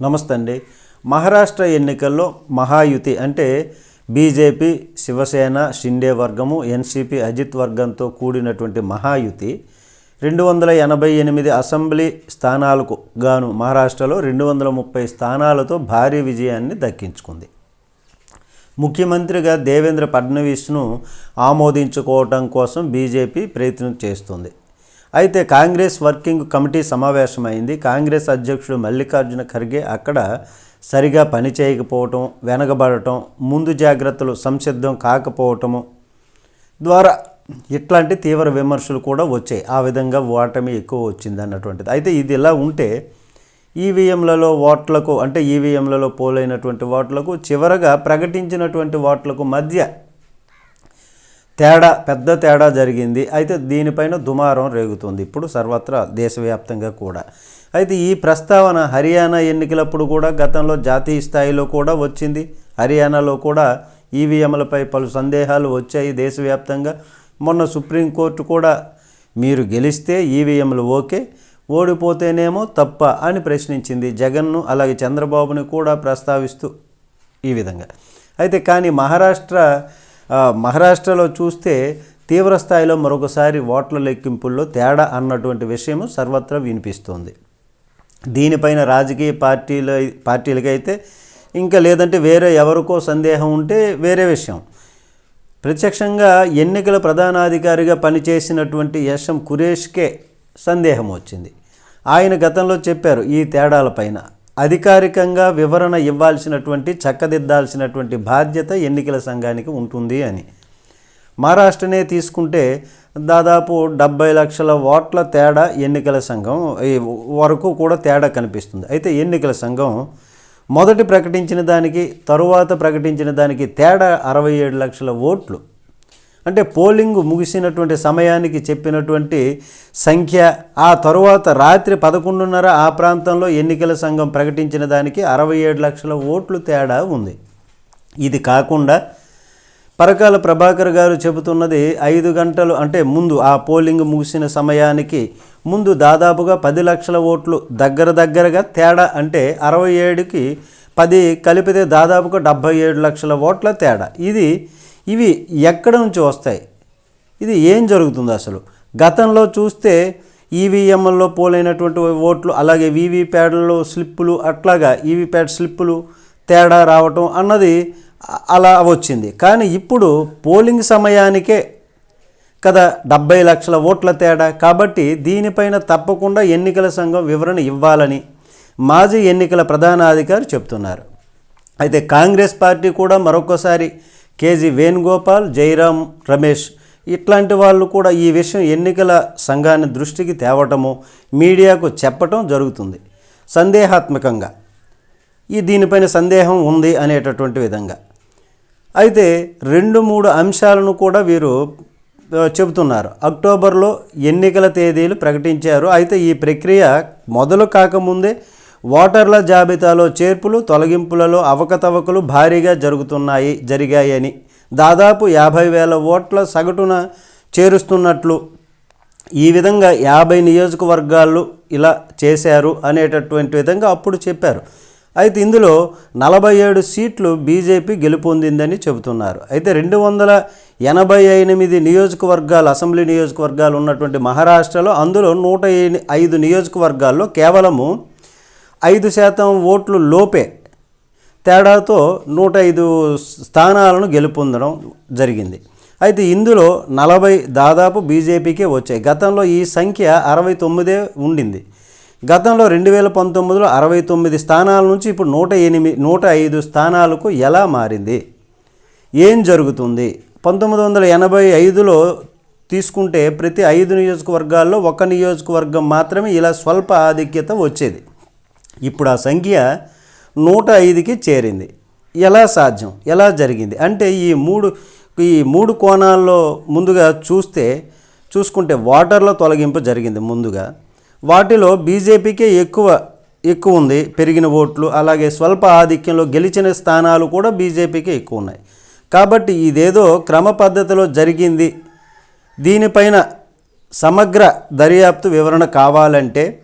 నమస్తే అండి మహారాష్ట్ర ఎన్నికల్లో మహాయుతి అంటే బీజేపీ శివసేన షిండే వర్గము ఎన్సీపీ అజిత్ వర్గంతో కూడినటువంటి మహాయుతి రెండు వందల ఎనభై ఎనిమిది అసెంబ్లీ స్థానాలకు గాను మహారాష్ట్రలో రెండు వందల ముప్పై స్థానాలతో భారీ విజయాన్ని దక్కించుకుంది. ముఖ్యమంత్రిగా దేవేంద్ర ఫడ్నవీస్ను ఆమోదించుకోవటం కోసం బీజేపీ ప్రయత్నం చేస్తుంది. అయితే కాంగ్రెస్ వర్కింగ్ కమిటీ సమావేశమైంది. కాంగ్రెస్ అధ్యక్షుడు మల్లికార్జున ఖర్గే అక్కడ సరిగా పని చేయకపోవటం వెనకబడటం ముందు జాగ్రత్తలు సంసిద్ధం కాకపోవటము ద్వారా ఇట్లాంటి తీవ్ర విమర్శలు కూడా వచ్చాయి. ఆ విధంగా ఓటమి ఎక్కువ వచ్చింది అన్నటువంటిది. అయితే ఇది ఇలా ఉంటే ఈవీఎంలలో ఓట్లకు అంటే ఈవీఎంలలో పోలైనటువంటి ఓట్లకు చివరగా ప్రకటించినటువంటి ఓట్లకు మధ్య తేడా పెద్ద తేడా జరిగింది. అయితే దీనిపైన దుమారం రేగుతుంది. ఇప్పుడు సర్వత్రా దేశవ్యాప్తంగా కూడా. అయితే ఈ ప్రస్తావన హర్యానా ఎన్నికలప్పుడు కూడా గతంలో జాతీయ స్థాయిలో కూడా వచ్చింది. హర్యానాలో కూడా ఈవీఎంలపై పలు సందేహాలు వచ్చాయి దేశవ్యాప్తంగా. మొన్న సుప్రీంకోర్టు కూడా మీరు గెలిస్తే ఈవీఎంలు ఓకే ఓడిపోతేనేమో తప్ప అని ప్రశ్నించింది జగన్ను అలాగే చంద్రబాబుని కూడా ప్రస్తావిస్తూ ఈ విధంగా. అయితే కానీ మహారాష్ట్ర మహారాష్ట్రలో చూస్తే తీవ్ర స్థాయిలో మరొకసారి ఓట్ల లెక్కింపుల్లో తేడా అన్నటువంటి విషయము సర్వత్రా వినిపిస్తోంది. దీనిపైన రాజకీయ పార్టీల పార్టీలకైతే ఇంకా లేదంటే వేరే ఎవరికో సందేహం ఉంటే వేరే విషయం. ప్రత్యక్షంగా ఎన్నికల ప్రధానాధికారిగా పనిచేసినటువంటి యశం కురేష్కే సందేహం వచ్చింది. ఆయన గతంలో చెప్పారు ఈ తేడాలపైన అధికారికంగా వివరణ ఇవ్వాల్సినటువంటి చక్కదిద్దాల్సినటువంటి బాధ్యత ఎన్నికల సంఘానికి ఉంటుంది అని. మహారాష్ట్రనే తీసుకుంటే దాదాపు డెబ్బై లక్షల ఓట్ల తేడా ఎన్నికల సంఘం ఈ వరకు కూడా తేడా కనిపిస్తుంది. అయితే ఎన్నికల సంఘం మొదటి ప్రకటించిన దానికి తరువాత ప్రకటించిన దానికి తేడా అరవై ఏడు లక్షల ఓట్లు. అంటే పోలింగ్ ముగిసినటువంటి సమయానికి చెప్పినటువంటి సంఖ్య ఆ తరువాత రాత్రి పదకొండున్నర ఆ ప్రాంతంలో ఎన్నికల సంఘం ప్రకటించిన దానికి అరవై ఏడు లక్షల ఓట్లు తేడా ఉంది. ఇది కాకుండా పరకాల ప్రభాకర్ గారు చెబుతున్నది ఐదు గంటలు అంటే ముందు ఆ పోలింగ్ ముగిసిన సమయానికి ముందు దాదాపుగా పది లక్షల ఓట్లు దగ్గర దగ్గరగా తేడా అంటే అరవై ఏడుకి పది కలిపితే దాదాపుగా డెబ్భై ఏడు లక్షల ఓట్ల తేడా. ఇది ఇవి ఎక్కడ నుంచి వస్తాయి? ఇది ఏం జరుగుతుంది అసలు? గతంలో చూస్తే ఈవీఎంలలో పోలైనటువంటి ఓట్లు అలాగే వీవీప్యాడ్లలో స్లిప్పులు అట్లాగా ఈవీప్యాడ్ స్లిప్పులు తేడా రావటం అన్నది అలా వచ్చింది. కానీ ఇప్పుడు పోలింగ్ సమయానికే కదా డెబ్బై లక్షల ఓట్ల తేడా. కాబట్టి దీనిపైన తప్పకుండా ఎన్నికల సంఘం వివరణ ఇవ్వాలని మాజీ ఎన్నికల ప్రధానాధికారి చెప్తున్నారు. అయితే కాంగ్రెస్ పార్టీ కూడా మరొకసారి కేజీ వేణుగోపాల్ జైరాం రమేష్. ఇట్లాంటి వాళ్ళు కూడా ఈ విషయం ఎన్నికల సంఘాన్ని దృష్టికి తేవటము మీడియాకు చెప్పటం జరుగుతుంది. సందేహాత్మకంగా. ఈ దీనిపైన సందేహం ఉంది అనేటటువంటి విధంగా. అయితే రెండు మూడు అంశాలను కూడా వీరు చెబుతున్నారు. అక్టోబర్లో ఎన్నికల తేదీలు ప్రకటించారు. అయితే ఈ ప్రక్రియ మొదలు కాకముందే ఓటర్ల జాబితాలో చేర్పులు తొలగింపులలో అవకతవకలు భారీగా జరుగుతున్నాయి జరిగాయని దాదాపు యాభై వేల ఓట్ల సగటున చేరుస్తున్నట్లు ఈ విధంగా యాభై నియోజకవర్గాలు ఇలా చేశారు అనేటటువంటి విధంగా అప్పుడు చెప్పారు. అయితే ఇందులో నలభై ఏడు సీట్లు బీజేపీ గెలుపొందిందని చెబుతున్నారు. అయితే రెండు వందల ఎనభై ఎనిమిది నియోజకవర్గాలు అసెంబ్లీ నియోజకవర్గాలు ఉన్నటువంటి మహారాష్ట్రలో అందులో నూట ఐదు నియోజకవర్గాల్లో కేవలము ఐదు శాతం ఓట్లు లోపే. తేడాతో నూట ఐదు స్థానాలను గెలుపొందడం జరిగింది. అయితే ఇందులో నలభై దాదాపు బీజేపీకే వచ్చాయి. గతంలో ఈ సంఖ్య అరవై తొమ్మిదే ఉండింది. గతంలో రెండు వేల పంతొమ్మిదిలో అరవై తొమ్మిది స్థానాల నుంచి ఇప్పుడు నూట ఎనిమిది నూట ఐదు స్థానాలకు ఎలా మారింది? ఏం జరుగుతుంది? పంతొమ్మిది వందల ఎనభై ఐదులో తీసుకుంటే ప్రతి ఐదు నియోజకవర్గాల్లో ఒక నియోజకవర్గం మాత్రమే ఇలా స్వల్ప ఆధిక్యత వచ్చేది. ఇప్పుడు ఆ సంఖ్య నూట ఐదుకి చేరింది. ఎలా సాధ్యం? ఎలా జరిగింది? అంటే ఈ మూడు ఈ మూడు కోణాల్లో ముందుగా చూస్తే చూసుకుంటే వాటర్లో తొలగింపు జరిగింది ముందుగా. వాటిలో బీజేపీకే ఎక్కువ ఎక్కువ ఉంది పెరిగిన ఓట్లు అలాగే స్వల్ప ఆధిక్యంలో గెలిచిన స్థానాలు కూడా బీజేపీకే ఎక్కువ ఉన్నాయి. కాబట్టి ఇదేదో క్రమ పద్ధతిలో జరిగింది. దీనిపైన సమగ్ర దర్యాప్తు వివరణ కావాలంటే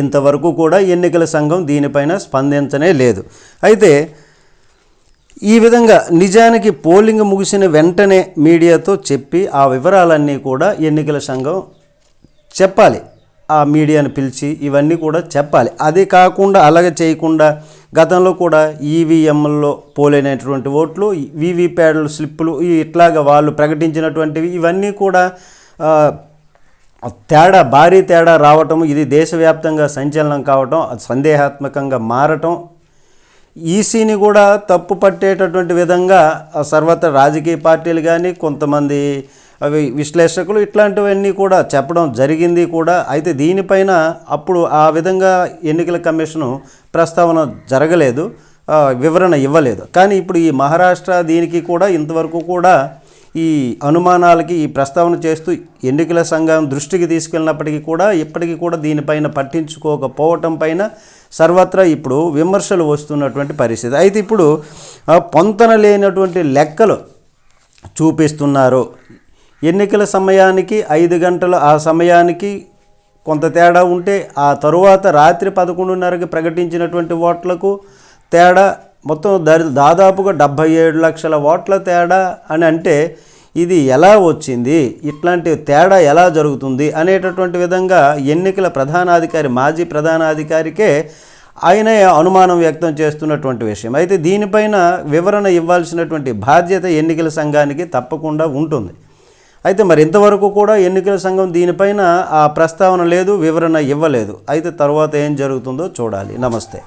ఇంతవరకు కూడా ఎన్నికల సంఘం దీనిపైన స్పందించనే లేదు. అయితే ఈ విధంగా నిజానికి పోలింగ్ ముగిసిన వెంటనే మీడియాతో చెప్పి ఆ వివరాలన్నీ కూడా ఎన్నికల సంఘం చెప్పాలి. ఆ మీడియాను పిలిచి ఇవన్నీ కూడా చెప్పాలి. అది కాకుండా అలాగే చేయకుండా గతంలో కూడా ఈవీఎంల్లో పోలైనటువంటి ఓట్లు వీవీప్యాడ్లు స్లిప్పులు ఇట్లాగా వాళ్ళు ప్రకటించినటువంటివి ఇవన్నీ కూడా తేడా భారీ తేడా రావటం ఇది దేశవ్యాప్తంగా సంచలనం కావటం అది సందేహాత్మకంగా మారటం ఈసీని కూడా తప్పు పట్టేటటువంటి విధంగా సర్వత్ర రాజకీయ పార్టీలు కానీ కొంతమంది అవి విశ్లేషకులు ఇట్లాంటివన్నీ కూడా చెప్పడం జరిగింది కూడా. అయితే దీనిపైన అప్పుడు ఆ విధంగా ఎన్నికల కమిషను ప్రస్తావన జరగలేదు వివరణ ఇవ్వలేదు. కానీ ఇప్పుడు ఈ మహారాష్ట్ర దీనికి కూడా ఇంతవరకు కూడా ఈ అనుమానాలకి ఈ ప్రస్తావన చేస్తూ ఎన్నికల సంఘం దృష్టికి తీసుకెళ్ళినప్పటికీ కూడా ఇప్పటికీ కూడా దీనిపైన పట్టించుకోకపోవటం పైన సర్వత్రా ఇప్పుడు విమర్శలు వస్తున్నటువంటి పరిస్థితి. అయితే ఇప్పుడు పొంతన లేనటువంటి లెక్కలు చూపిస్తున్నారు. ఎన్నికల సమయానికి ఐదు గంటలు ఆ సమయానికి కొంత తేడా ఉంటే ఆ తరువాత రాత్రి పదకొండున్నరకి ప్రకటించినటువంటి ఓట్లకు తేడా మొత్తం దరి- దాదాపుగా డెబ్భై ఏడు లక్షల ఓట్ల తేడా అని అంటే ఇది ఎలా వచ్చింది? ఇట్లాంటి తేడా ఎలా జరుగుతుంది? అనేటటువంటి విధంగా ఎన్నికల ప్రధానాధికారి మాజీ ప్రధానాధికారికే ఆయనే అనుమానం వ్యక్తం చేస్తున్నటువంటి విషయం. అయితే దీనిపైన వివరణ ఇవ్వాల్సినటువంటి బాధ్యత ఎన్నికల సంఘానికి తప్పకుండా ఉంటుంది. అయితే మరి ఇంతవరకు కూడా ఎన్నికల సంఘం దీనిపైన ఆ ప్రస్తావన లేదు వివరణ ఇవ్వలేదు. అయితే తర్వాత ఏం జరుగుతుందో చూడాలి. నమస్తే.